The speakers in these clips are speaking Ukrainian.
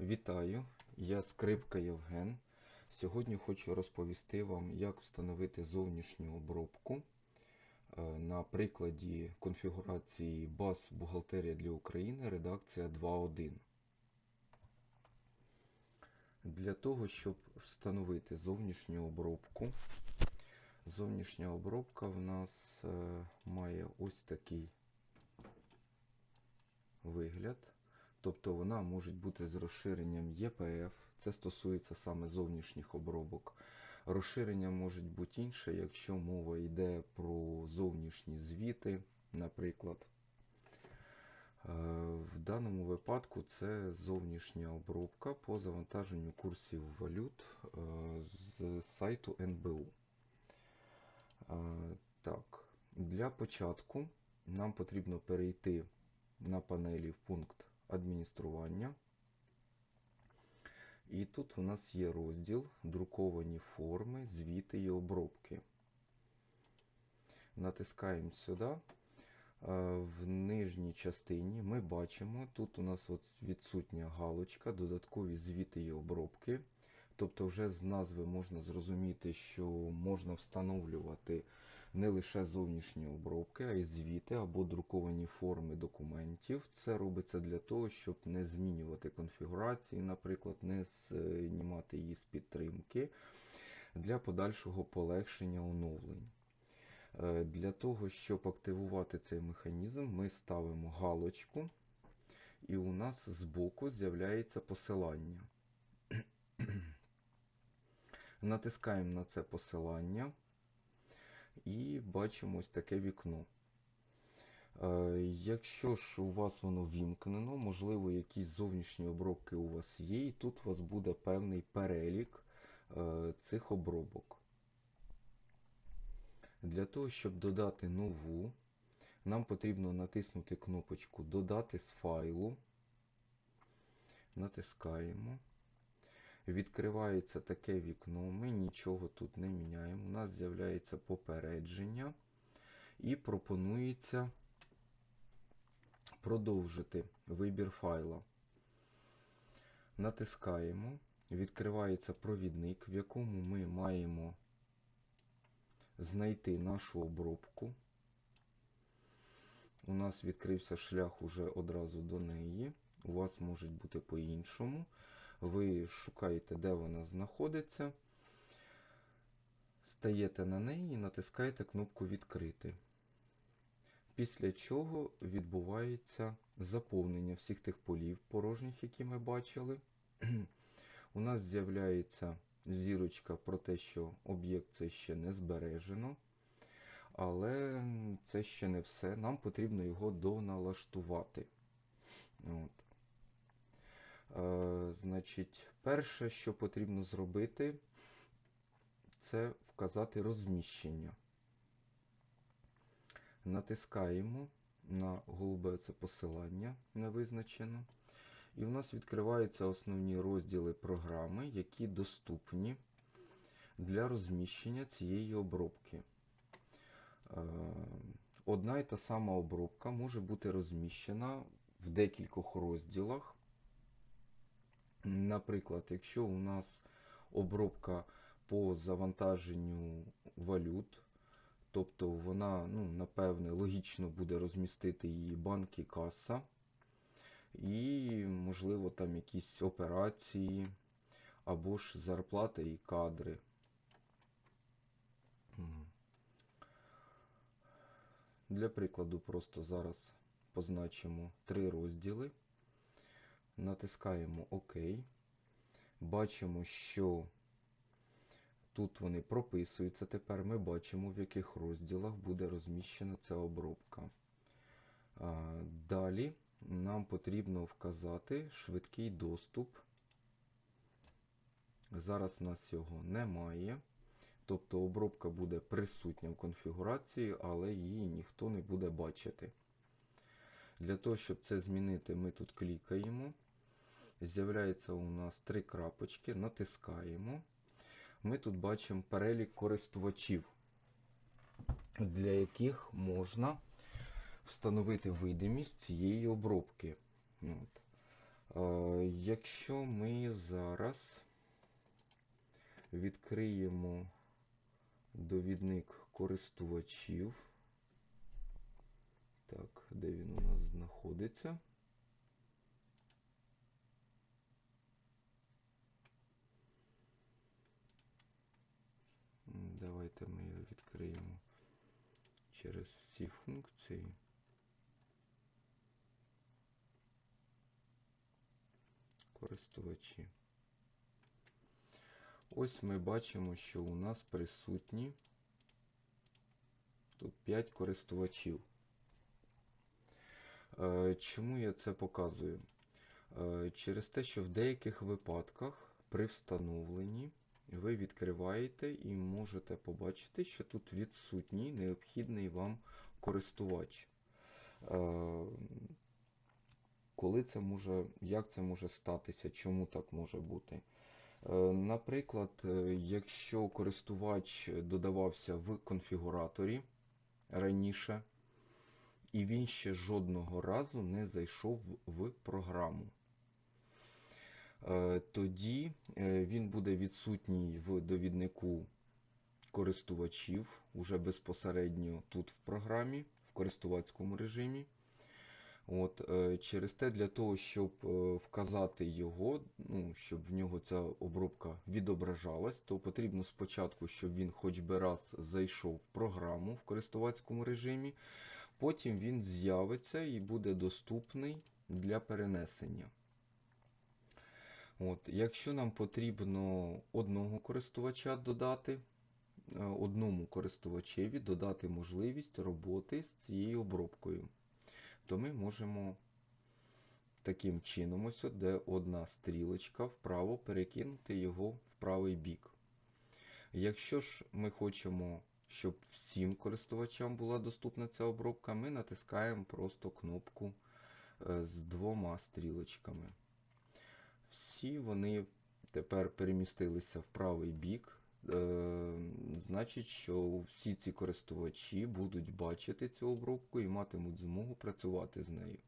Вітаю, я Скрипка Євген. Сьогодні хочу розповісти вам, як встановити зовнішню обробку е, на прикладі конфігурації БАС Бухгалтерія для України редакція 2.1. Для того, щоб встановити зовнішню обробку, зовнішня обробка в нас е, має ось такий вигляд. Тобто вона може бути з розширенням EPF, це стосується саме зовнішніх обробок. Розширення може бути інше, якщо мова йде про зовнішні звіти, наприклад. Е, в даному випадку це зовнішня обробка по завантаженню курсів валют е, з сайту НБУ. Е, так, Для початку нам потрібно перейти на панелі в пункт адміністрування. І тут у нас є розділ друковані форми, звіти і обробки. Натискаємо сюди. В нижній частині ми бачимо, тут у нас от відсутня галочка, додаткові звіти і обробки. Тобто, вже з назви можна зрозуміти, що можна встановлювати не лише зовнішні обробки, а й звіти або друковані форми документів. Це робиться для того, щоб не змінювати конфігурації, наприклад, не знімати її з підтримки для подальшого полегшення оновлень. Е, для того, щоб активувати цей механізм, ми ставимо галочку, і у нас збоку з'являється посилання. Натискаємо на це посилання і бачимо ось таке вікно. Е, якщо ж у вас воно вімкнено, можливо, якісь зовнішні обробки у вас є, і тут у вас буде певний перелік е, цих обробок. Для того, щоб додати нову, нам потрібно натиснути кнопочку Додати з файлу. Натискаємо. Відкривається таке вікно, ми нічого тут не міняємо. У нас з'являється попередження і пропонується продовжити вибір файла. Натискаємо, відкривається провідник, в якому ми маємо знайти нашу обробку. У нас відкрився шлях уже одразу до неї. У вас може бути по-іншому ви шукаєте, де вона знаходиться, стаєте на неї і натискаєте кнопку Відкрити. Після чого відбувається заповнення всіх тих полів порожніх, які ми бачили. У нас з'являється зірочка про те, що об'єкт це ще не збережено. Але це ще не все. Нам потрібно його доналаштувати. От. Е, значить, перше, що потрібно зробити, це вказати розміщення. Натискаємо на голубе це посилання не визначено. І в нас відкриваються основні розділи програми, які доступні для розміщення цієї обробки. Е, одна і та сама обробка може бути розміщена в декількох розділах. Наприклад, якщо у нас обробка по завантаженню валют, тобто вона, ну, напевне, логічно буде розмістити її банк і каса, і, можливо, там якісь операції, або ж зарплата і кадри. Для прикладу, просто зараз позначимо три розділи натискаємо ОК. Бачимо, що тут вони прописуються. Тепер ми бачимо, в яких розділах буде розміщена ця обробка. Далі нам потрібно вказати швидкий доступ. Зараз у нас його немає. Тобто обробка буде присутня в конфігурації, але її ніхто не буде бачити. Для того, щоб це змінити, ми тут клікаємо з'являється у нас три крапочки, натискаємо. Ми тут бачимо перелік користувачів, для яких можна встановити видимість цієї обробки. От. Якщо ми зараз відкриємо довідник користувачів, так, де він у нас знаходиться? Давайте ми його відкриємо через всі функції. Користувачі. Ось ми бачимо, що у нас присутні тут 5 користувачів. Е, Чому я це показую? Е, Через те, що в деяких випадках при встановленні ви відкриваєте і можете побачити, що тут відсутній необхідний вам користувач. Е, Коли це може, як це може статися, чому так може бути? Е, Наприклад, е, якщо користувач додавався в конфігураторі раніше, і він ще жодного разу не зайшов в програму. Е, Тоді е, він буде відсутній в довіднику користувачів уже безпосередньо тут в програмі, в користувацькому режимі. От, е, Через те, для того, щоб вказати його, ну, щоб в нього ця обробка відображалась, то потрібно спочатку, щоб він хоч би раз зайшов в програму в користувацькому режимі, потім він з'явиться і буде доступний для перенесення. От, Якщо нам потрібно одного користувача додати, е, одному користувачеві додати можливість роботи з цією обробкою, то ми можемо таким чином, ось де одна стрілочка вправо перекинути його в правий бік. Якщо ж ми хочемо, щоб всім користувачам була доступна ця обробка, ми натискаємо просто кнопку е, з двома стрілочками. Всі вони тепер перемістилися в правий бік. Е, Значить, що всі ці користувачі будуть бачити цю обробку і матимуть змогу працювати з нею.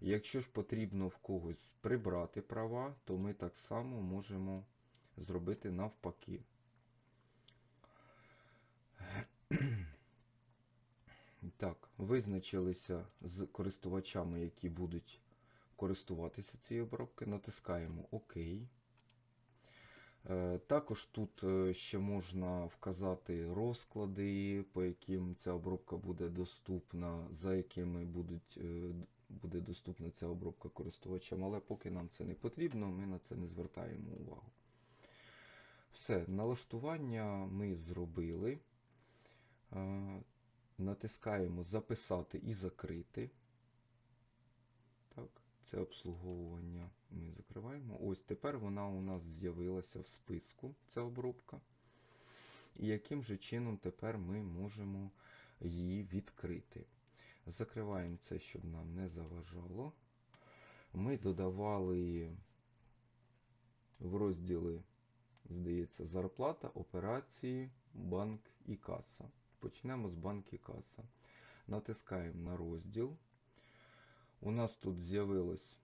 Якщо ж потрібно в когось прибрати права, то ми так само можемо зробити навпаки. Так, визначилися з користувачами, які будуть користуватися цією обробкою, натискаємо ОК. Е, Також тут е, ще можна вказати розклади, по яким ця обробка буде доступна, за якими будуть, е, буде доступна ця обробка користувачам, але поки нам це не потрібно, ми на це не звертаємо увагу. Все, налаштування ми зробили. Натискаємо Записати і закрити. Так, Це обслуговування ми закриваємо. Ось тепер вона у нас з'явилася в списку, ця обробка. І яким же чином тепер ми можемо її відкрити? Закриваємо це, щоб нам не заважало. Ми додавали в розділи, здається, зарплата, операції, банк і каса. Почнемо з банк і каса. Натискаємо на розділ. У нас тут з'явилось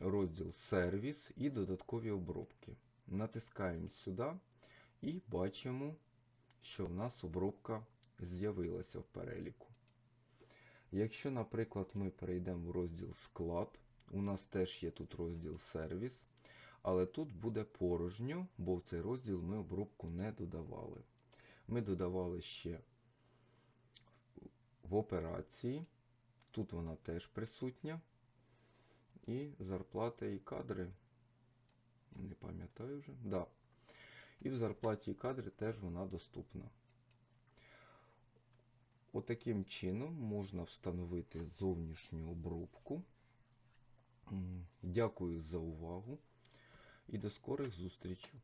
розділ сервіс і додаткові обробки. Натискаємо сюди і бачимо, що в нас обробка з'явилася в переліку. Якщо, наприклад, ми перейдемо в розділ склад, у нас теж є тут розділ сервіс, але тут буде порожньо, бо в цей розділ ми обробку не додавали. Ми додавали ще в операції. Тут вона теж присутня. І зарплата і кадри. Не пам'ятаю вже. Да. І в зарплаті і кадри теж вона доступна. Отаким чином можна встановити зовнішню обробку. Дякую за увагу і до скорих зустрічей!